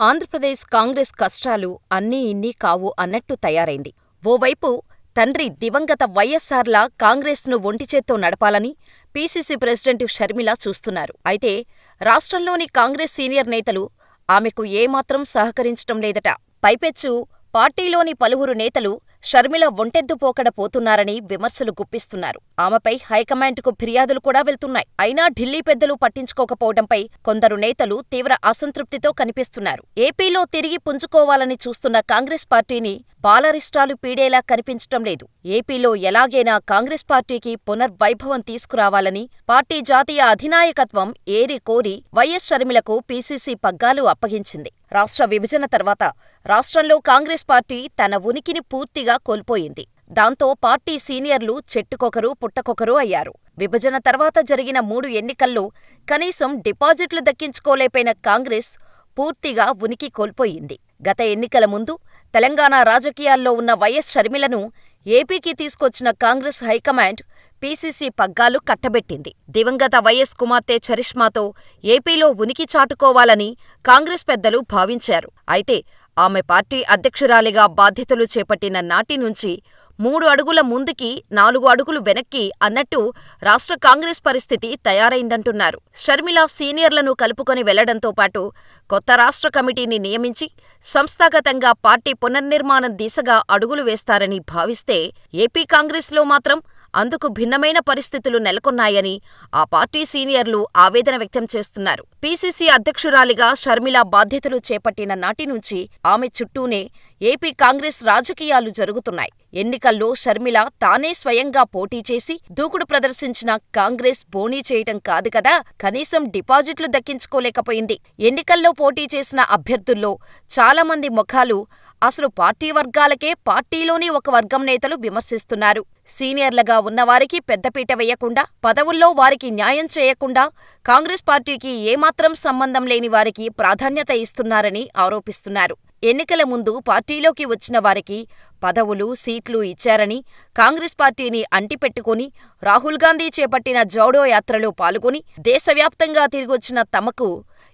ఆంధ్రప్రదేశ్ కాంగ్రెస్ కష్టాలు అన్నీ ఇన్నీ కావు అన్నట్టు తయారైంది. ఓవైపు తండ్రి దివంగత వైఎస్సార్లా కాంగ్రెస్ను ఒంటిచేత్తో నడపాలని పీసీసీ ప్రెసిడెంట్ షర్మిల చూస్తున్నారు. అయితే రాష్ట్రంలోని కాంగ్రెస్ సీనియర్ నేతలు ఆమెకు ఏమాత్రం సహకరించటం లేదట. పైపెచ్చు పార్టీలోని పలువురు నేతలు షర్మిల ఒంటెద్దు పోకడ పోతున్నారని విమర్శలు గుప్పిస్తున్నారు. ఆమెపై హైకమాండ్కు ఫిర్యాదులు కూడా వెళ్తున్నాయి. అయినా ఢిల్లీ పెద్దలు పట్టించుకోకపోవడంపై కొందరు నేతలు తీవ్ర అసంతృప్తితో కనిపిస్తున్నారు. ఏపీలో తిరిగి పుంజుకోవాలని చూస్తున్న కాంగ్రెస్ పార్టీని బాలరిష్టాలు పీడేలా కనిపించటం లేదు. ఏపీలో ఎలాగైనా కాంగ్రెస్ పార్టీకి పునర్వైభవం తీసుకురావాలని పార్టీ జాతీయ అధినాయకత్వం ఏరి కోరి వైఎస్ షర్మిలకు పీసీసీ పగ్గాలు అప్పగించింది. రాష్ట్ర విభజన తర్వాత రాష్ట్రంలో కాంగ్రెస్ పార్టీ తన ఉనికిని పూర్తిగా కోల్పోయింది. దాంతో పార్టీ సీనియర్లు చెట్టుకొకరు పుట్టకొకరు అయ్యారు. విభజన తర్వాత జరిగిన మూడు ఎన్నికల్లో కనీసం డిపాజిట్లు దక్కించుకోలేపోయిన కాంగ్రెస్ పూర్తిగా ఉనికి కోల్పోయింది. గత ఎన్నికల ముందు తెలంగాణ రాజకీయాల్లో ఉన్న వైఎస్ షర్మిలను ఏపీకి తీసుకొచ్చిన కాంగ్రెస్ హైకమాండ్ పీసీసీ పగ్గాలు కట్టబెట్టింది. దివంగత వైఎస్ కుమార్తె చరిష్మాతో ఏపీలో ఉనికి చాటుకోవాలని కాంగ్రెస్ పెద్దలు భావించారు. అయితే ఆమె పార్టీ అధ్యక్షురాలిగా బాధ్యతలు చేపట్టిన నాటి నుంచి మూడు అడుగుల ముందుకి నాలుగు అడుగులు వెనక్కి అన్నట్టు రాష్ట్ర కాంగ్రెస్ పరిస్థితి తయారైందంటున్నారు. షర్మిల సీనియర్లను కలుపుకొని వెళ్ళడంతో పాటు కొత్త రాష్ట్ర కమిటీని నియమించి సంస్థాగతంగా పార్టీ పునర్నిర్మాణం దిశగా అడుగులు వేస్తారని భావిస్తే ఏపీ కాంగ్రెస్లో మాత్రం అందుకు భిన్నమైన పరిస్థితులు నెలకొన్నాయని ఆ పార్టీ సీనియర్లు ఆవేదన వ్యక్తం చేస్తున్నారు. పీసీసీ అధ్యక్షురాలిగా షర్మిల బాధ్యతలు చేపట్టిన నాటి నుంచి ఆమె చుట్టూనే ఏపీ కాంగ్రెస్ రాజకీయాలు జరుగుతున్నాయి. ఎన్నికల్లో షర్మిల తానే స్వయంగా పోటీ చేసి దూకుడు ప్రదర్శించిన కాంగ్రెస్ బోణీ చేయటం కాదు కదా కనీసం డిపాజిట్లు దక్కించుకోలేకపోయింది. ఎన్నికల్లో పోటీ చేసిన అభ్యర్థుల్లో చాలామంది ముఖాలు అసలు పార్టీ వర్గాలకే పార్టీలోని ఒక వర్గం నేతలు విమర్శిస్తున్నారు. సీనియర్లుగా ఉన్నవారికి పెద్దపీట వేయకుండా, పదవుల్లో వారికి న్యాయం చేయకుండా కాంగ్రెస్ పార్టీకి ఏమాత్రం సంబంధం లేని వారికి ప్రాధాన్యత ఇస్తున్నారని ఆరోపిస్తున్నారు. ఎన్నికల ముందు పార్టీలోకి వచ్చిన వారికి పదవులు, సీట్లు ఇచ్చారని, కాంగ్రెస్ పార్టీని అంటిపెట్టుకుని రాహుల్ గాంధీ చేపట్టిన జౌడో యాత్రలో పాల్గొని దేశవ్యాప్తంగా తిరిగొచ్చిన తమకు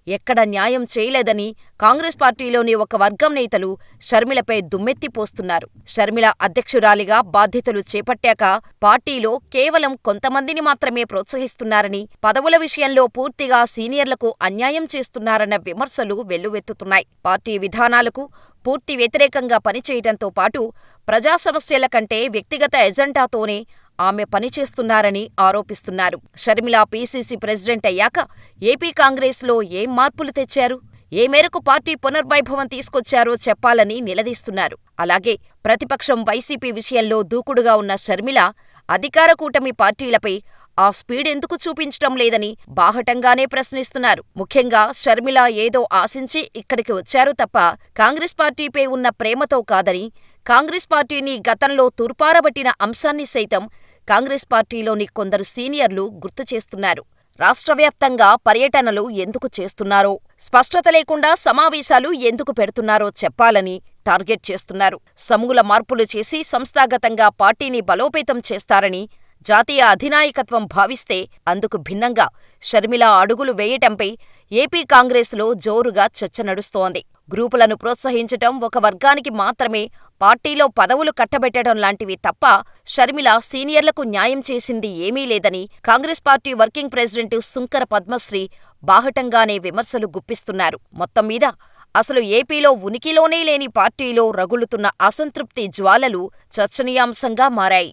ఎక్కడ న్యాయం చేయలేదని కాంగ్రెస్ పార్టీలోని ఒక వర్గం నేతలు షర్మిలపై దుమ్మెత్తిపోస్తున్నారు. షర్మిల అధ్యక్షురాలిగా బాధ్యతలు చేపట్టాక పార్టీలో కేవలం కొంతమందిని మాత్రమే ప్రోత్సహిస్తున్నారని, పదవుల విషయంలో పూర్తిగా సీనియర్లకు అన్యాయం చేస్తున్నారన్న విమర్శలు వెల్లువెత్తుతున్నాయి. పార్టీ విధానాలకు పూర్తి వ్యతిరేకంగా పనిచేయడంతో పాటు ప్రజా సమస్యల కంటే వ్యక్తిగత ఎజెండాతోనే ఆమె పనిచేస్తున్నారని ఆరోపిస్తున్నారు. షర్మిల పీసీసీ ప్రెసిడెంట్ అయ్యాక ఏపీ కాంగ్రెస్లో ఏం మార్పులు తెచ్చారు? ఏ మేరకు పార్టీ పునర్వైభవం తీసుకొచ్చారో చెప్పాలని నిలదీస్తున్నారు. అలాగే ప్రతిపక్షం వైసీపీ విషయంలో దూకుడుగా ఉన్న షర్మిల అధికార కూటమి పార్టీలపై ఆ స్పీడ్ ఎందుకు చూపించటం లేదని బాహటంగానే ప్రశ్నిస్తున్నారు. ముఖ్యంగా షర్మిల ఏదో ఆశించి ఇక్కడికి వచ్చారు తప్ప కాంగ్రెస్ పార్టీపై ఉన్న ప్రేమతో కాదని, కాంగ్రెస్ పార్టీని గతంలో తూర్పారబట్టిన అంశాన్ని సైతం కాంగ్రెస్ పార్టీలోని కొందరు సీనియర్లు గుర్తు చేస్తున్నారు. రాష్ట్రవ్యాప్తంగా పర్యటనలు ఎందుకు చేస్తున్నారో, స్పష్టత లేకుండా సమావేశాలు ఎందుకు పెడుతున్నారో చెప్పాలని టార్గెట్ చేస్తున్నారు. సమూల మార్పులు చేసి సంస్థాగతంగా పార్టీని బలోపేతం చేస్తారని జాతీయ అధినాయకత్వం భావిస్తే అందుకు భిన్నంగా షర్మిల అడుగులు వేయటంపై ఏపీ కాంగ్రెస్లో జోరుగా చర్చ నడుస్తోంది. గ్రూపులను ప్రోత్సహించటం ఒక వర్గానికి మాత్రమే పార్టీలో పదవులు కట్టబెట్టడం లాంటివి తప్ప షర్మిల సీనియర్లకు న్యాయం చేసింది ఏమీ లేదని Congress party working president Sunkara Padmasri బాహటంగానే విమర్శలు గుప్పిస్తున్నారు. మొత్తం మీద అసలు ఏపీలో ఉనికిలోనే లేని పార్టీలో రగులుతున్న అసంతృప్తి జ్వాలలు చర్చనీయాంశంగా మారాయి.